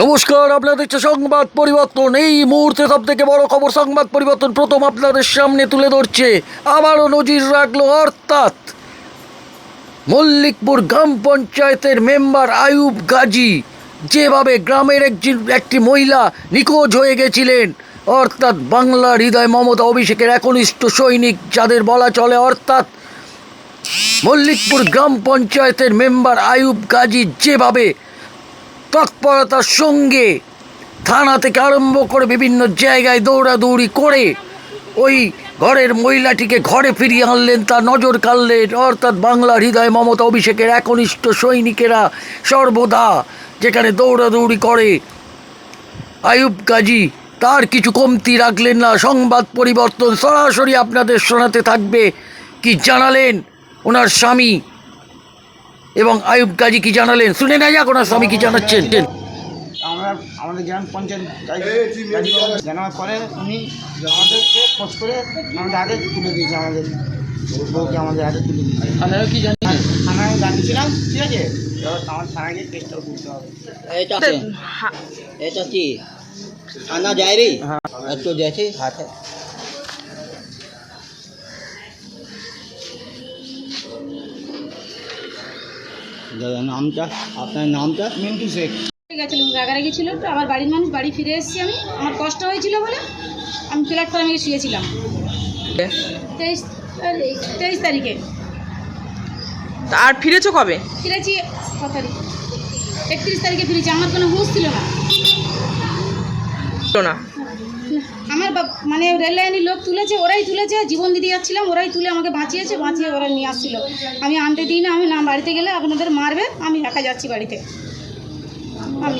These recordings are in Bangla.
নমস্কার, আপনাদের দেখছে সংবাদ পরিবর্তন। এই মুহূর্তে সব থেকে বড় খবর, সংবাদ পরিবর্তন প্রথম আপনাদের সামনে তুলে ধরছে। আবারও নজির রাখল অর্থাৎ মল্লিকপুর গ্রাম পঞ্চায়েতের মেম্বার আয়ুব গাজী যেভাবে গ্রামের একজন, একটি মহিলা নিখোঁজ হয়ে গেছিলেন, অর্থাৎ বাংলা হৃদয় মমতা অভিষেকের একনিষ্ঠ সৈনিক যাদের বলা চলে, অর্থাৎ মল্লিকপুর গ্রাম পঞ্চায়েতের মেম্বার আয়ুব গাজী যেভাবে তৎপরতার সঙ্গে থানা থেকে আরম্ভ করে বিভিন্ন জায়গায় দৌড়াদৌড়ি করে ওই ঘরের মহিলাটিকে ঘরে ফিরিয়ে আনলেন। তার নজর কাড়লেন। অর্থাৎ বাংলা হৃদয় মমতা অভিষেকের একনিষ্ঠ সৈনিকেরা সর্বদা যেখানে দৌড়াদৌড়ি করে, আয়ুব গাজী তার কিছু কমতি রাখলেন না। সংবাদ পরিবর্তন সরাসরি আপনাদের শোনাতে থাকবে। কি জানালেন? ওনার স্বামী এবং আয়ুব গাজী কি জানালেন? শুনে না যাক ওনার স্বামী কি জানাচ্ছেন। আমরা আমাদের গ্রাম পঞ্চায়েত জানার পরে উনি আমাদেরকে খোঁজ করে আমাদের আগে তুলে দিয়েছে আমাদের বউকে আমাদের আগে তুলে দিয়েছে। কি জানি থানায় জানিয়েছিলাম ঠিক আছে? আমার করতে হবে। এটা এটা কি থানা হ্যাঁ। হাতে। দাদা নামটা? আপনার নামটা? মিন্টু শেখ। গেছিলাম রাগারাগি ছিল তো আমার বাড়ির মানুষ বাড়ি ফিরে এসেছি আমি। আমার কষ্ট হয়েছিল বলে আমি প্ল্যাটফর্মে শুয়েছিলাম। তেইশ তেইশ তারিখে। আর ফিরেছো কবে? ফিরেছি ক তারিখ? একত্রিশ তারিখে ফিরেছি আমার কোনো হুঁশ ছিল না। ছিল না। আমার বাপ- মানে রেল লাইনের লোক তুলেছে ওরাই তুলেছে জীবন দিতে যাচ্ছিলাম ওরাই তুলে আমাকে বাঁচিয়েছে বাঁচিয়ে ওরা নিয়ে আসছিল। আমি আনতে দিই না আমি না বাড়িতে গেলে আপনাদের মারবে আমি একা যাচ্ছি বাড়িতে। আমি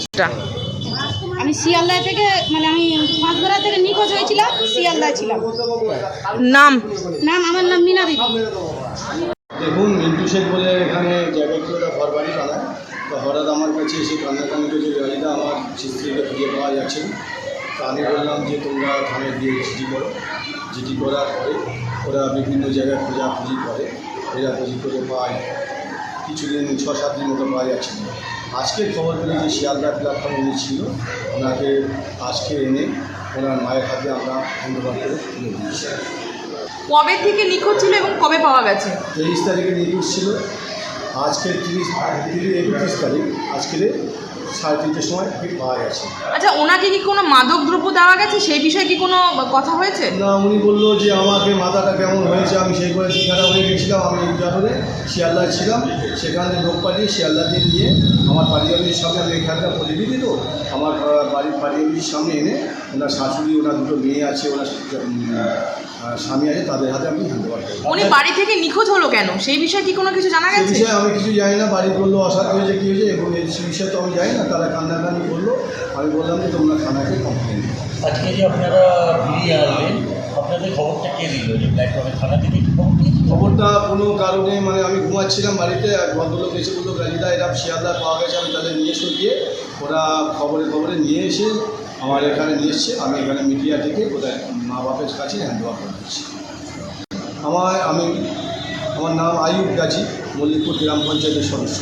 আমি শিয়ালদা থেকে মানে আমি পাঁচবেলা থেকে নিখোঁজ হয়েছিলাম শিয়ালদায় ছিলাম। নাম? নাম আমার নাম মিনা বিবি দেখুন মিন্টু শেখ বলে এখানে জায়গা ছিল ওটা ঘর বাড়ি বানায় তো হঠাৎ আমার কাছে এসে কান্নাকানি করছে গাড়িটা আমার স্ত্রীকে খুঁজে পাওয়া যাচ্ছে তো আমি বললাম যে তোমরা থানায় গিয়ে জিডি করো। জিডি করার পরে ওরা বিভিন্ন জায়গায় খোঁজাখুঁজি করে। খোঁজাখুঁজি করে পায়। কিছুদিন ছ সাত দিন মতো পাওয়া যাচ্ছে না। আজকের খবর পেলে যে শিয়ালদা প্ল্যাটফর্ম উনি ছিল ওনাকে আজকে এনে ওনার মায়ের হাতে আমরা হ্যান্ডওভার করে তুলে দিয়েছি। কবে থেকে নিখোঁজ ছিল এবং কবে পাওয়া গেছে? তেইশ তারিখে নিউজ ছিল। আজকে তিরিশ তিরিশ একত্রিশ তারিখ আজকে সাড়ে তিনটের সময় পাওয়া গেছে আচ্ছা ওনাকে কি কোনো মাদক দ্রব্য দেওয়া গেছে? সেই বিষয়ে কি কোনো কথা হয়েছে? না উনি বলল যে আমাকে মাথাটা কেমন হয়েছে আমি সেই করে দীঘাটা হয়ে গেছিলাম আমি এই কারণে শিয়ালদায় ছিলাম সেখানে লোক পাঠিয়ে শিয়ালদাতে নিয়ে আমার পারিবারিক সামনে আমি এখানটা প্রতিনিধি তো আমার বাড়ির পারিবারিক সামনে এনে ওনার শাশুড়ি ওনার দুটো মেয়ে আছে ওনার স্বামী আছে তাদের হাতে আমি হ্যান্ড ওভার করি উনি বাড়ি থেকে নিখোঁজ হলো কেন? সেই বিষয়ে কি কোনো কিছু জানা গেছে? বিষয়ে আমি কিছু জানি না বাড়ি করল অসাধ্য হয়েছে কী হয়েছে এবং এই বিষয়ে তো আমি জানি না তারা কান্নাকানি করল। আমি বললাম যে তোমরা থানাকে কমপ্লেন আজকে যে আপনারা ফিরিয়ে আনলেন আপনাদের খবরটা কে দিল যে প্ল্যাটফর্মে থানা থেকে? খবরটা কোনো কারণে মানে আমি ঘুমাচ্ছিলাম বাড়িতে এক ভদ্রলোক এসে বলল গাড়িটা এরকম শিয়ালদা পাওয়া গেছে আমি তাদের নিয়ে এসে গিয়ে। ওরা খবরে খবরে নিয়ে এসে আমার এখানে এসছে, আমি এখানে মিডিয়া থেকে ওদের মা বাপের কাছে হ্যান্ড ওভার করে দিচ্ছি আমার আমি, আমার নাম আয়ুব গাজী, মল্লিকপুর গ্রাম পঞ্চায়েতের সদস্য।